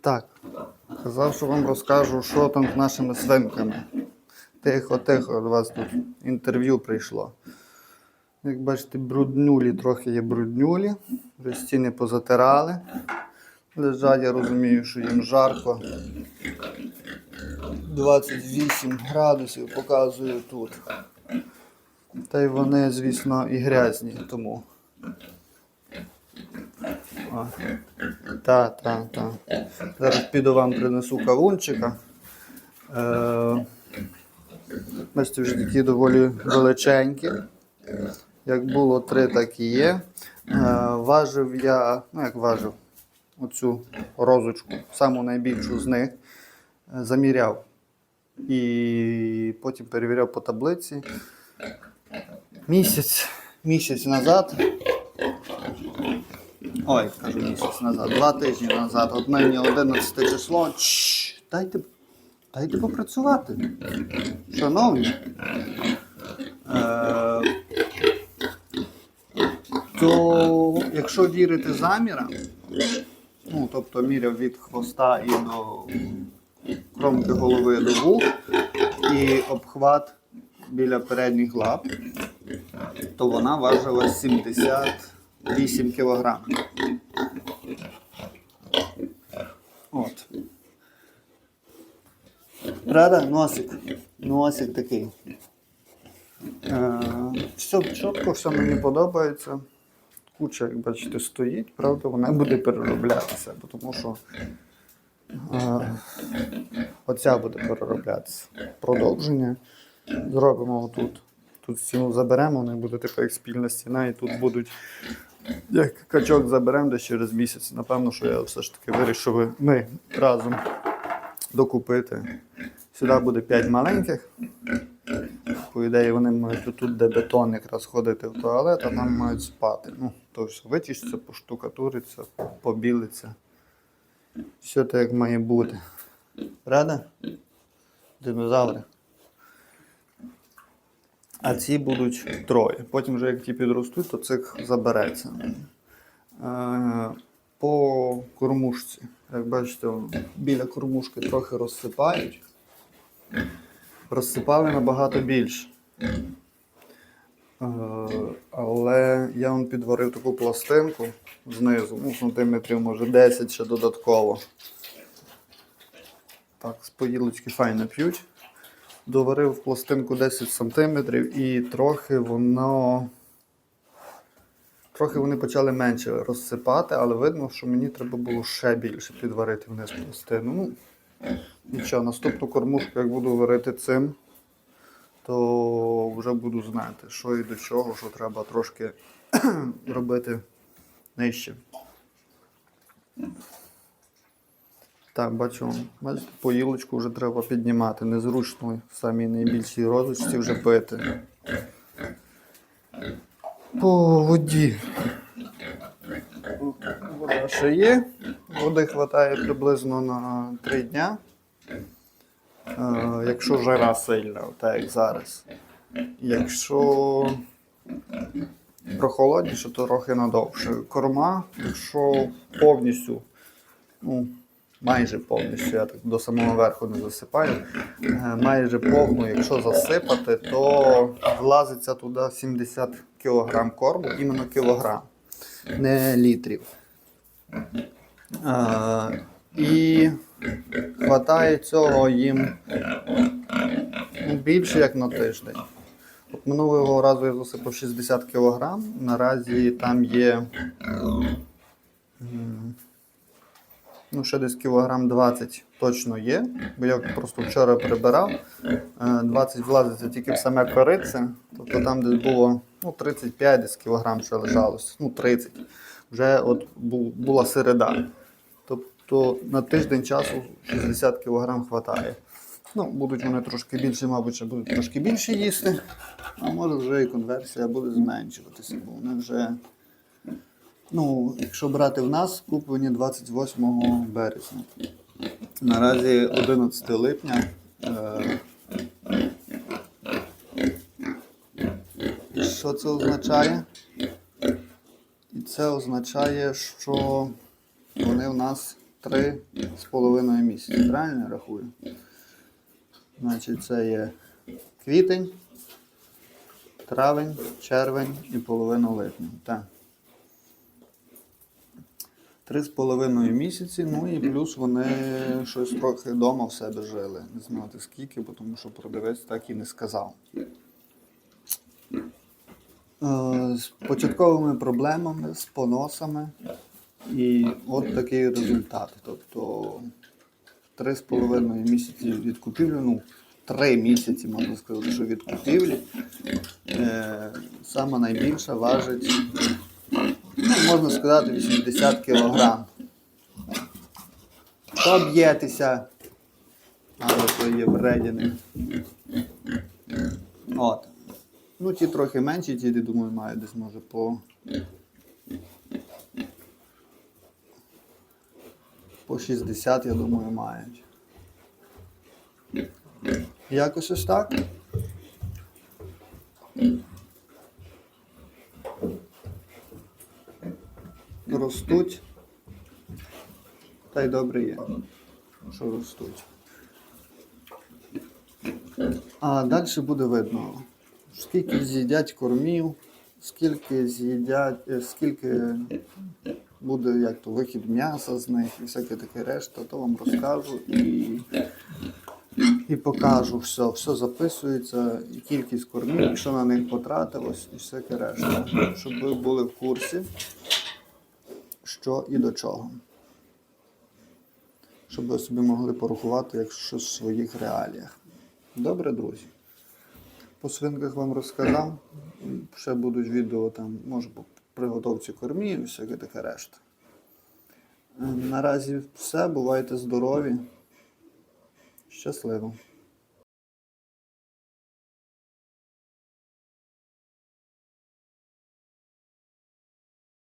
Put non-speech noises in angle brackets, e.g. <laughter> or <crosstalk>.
Так, казав, що вам розкажу, що там з нашими свинками. Тихо, тихо, до вас тут інтерв'ю прийшло. Як бачите, бруднюлі трохи є бруднюлі, вже стіни позатирали. Лежать, я розумію, що їм жарко. 28 градусів показую тут. Та й вони, звісно, і грязні, тому. О. Та, та, та. Зараз піду вам принесу кавунчика. Е, бачите, вже такі доволі величенькі. Як було три, так і є. Е, важив я, ну як важив, оцю розочку, саму найбільшу з них, е, заміряв. І потім перевіряв по таблиці. Місяць, місяць назад. Ой, кажу місяць назад, два тижні назад, от нині 11 число. Чш, дайте, дайте попрацювати. Шановні. Е, то якщо вірити замірам, ну, тобто міряв від хвоста і до кромки голови до вух, і обхват біля передніх лап, то вона важила 78 кг. От. Правда? Носик. Носик такий. Е, все чітко, все мені подобається. Куча, як бачите, стоїть, правда, вона буде перероблятися, тому що е, оця буде перероблятися. Продовження. Зробимо отут. Тут стіну заберемо, вони буде така як спільна стіна, і тут будуть. Як качок заберемо десь через місяць. Напевно, що я все ж таки вирішив ми разом докупити. Сюди буде 5 маленьких. По ідеї, вони мають тут, де бетон якраз ходити в туалет, а там мають спати. Ну, то все витічиться, поштукатуриться, побілиться. Все так, як має бути. Рада? Динозаври. А ці будуть троє. Потім, вже як ті підростуть, то цих забереться. Е, По кормушці. Як бачите, біля кормушки трохи розсипають. Розсипали набагато більше. Е, Але я вам підварив таку пластинку знизу, ну, сантиметрів, може 10 ще додатково. Так, з поїлочки файно п'ють. Доварив пластинку 10 см і трохи воно. Трохи вони почали менше розсипати, але видно, що мені треба було ще більше підварити вниз пластину. Ну, нічого, наступну кормушку, як буду варити цим, то вже буду знати, що і до чого, що треба трошки <clears throat> робити нижче. Так, бачу, бачите, поїлочку вже треба піднімати. Незручно в самій найбільшій розочці вже пити. По воді. Вода ще є. Води вистачає приблизно на 3 дня. Е, якщо жара сильна, так як зараз. Якщо прохолодніше, то трохи надовше. Корма, якщо повністю, ну, майже повністю, я так до самого верху не засипаю. е, Майже повну, якщо засипати, то влазиться туди 70 кг корму, іменно кілограм, не літрів. Е, і хватає цього їм більше як на тиждень. От минулого разу я засипав 60 кг, наразі там є. Ну, ще десь кілограм 20 точно є, бо я просто вчора прибирав. Е, 20 влазиться тільки в саме корице, тобто там десь було ну, 35 десь кілограм ще лежалось, ну 30. Вже от була середа. Тобто на тиждень часу 60 кілограм хватає. Ну, будуть вони трошки більше, мабуть, будуть трошки більше їсти, а може вже і конверсія буде зменшуватися, бо вони вже. Ну, якщо брати в нас, куплені 28 березня. Наразі 11 липня. Е, що це означає? І це означає, що вони в нас 3,5 місяці. Правильно я рахую? Значить, це є квітень, травень, червень і половина липня. Так. Три з половиною місяці, ну і плюс вони щось трохи вдома в себе жили. Не знати скільки, бо тому що продавець так і не сказав. Е, З початковими проблемами, з поносами. І от такий результат. Тобто три з половиною місяці від купівлі, ну, три місяці, можна сказати, що від купівлі. Е, саме найбільша важить, ну, можна сказати, 80 кілограм. То б'єтеся, але то є вредяний. От. Ну, ті трохи менші, ті, думаю, мають десь може по. 60, я думаю, мають. Якось ось так. Ростуть. Та й добре є, що ростуть. А далі буде видно, скільки з'їдять кормів, скільки з'їдять, е, скільки буде як то вихід м'яса з них і всяке таке решта, то вам розкажу і, і покажу все. Все записується, і кількість кормів, що на них потратилось, і всяке решта. Щоб ви були в курсі, що і до чого. Щоб ви собі могли порахувати, якщо в своїх реаліях. Добре, друзі. По свинках вам розказав. Ще будуть відео там, може, приготовці кормів і всяке таке решта. Е, Наразі все. Бувайте здорові. Щасливо!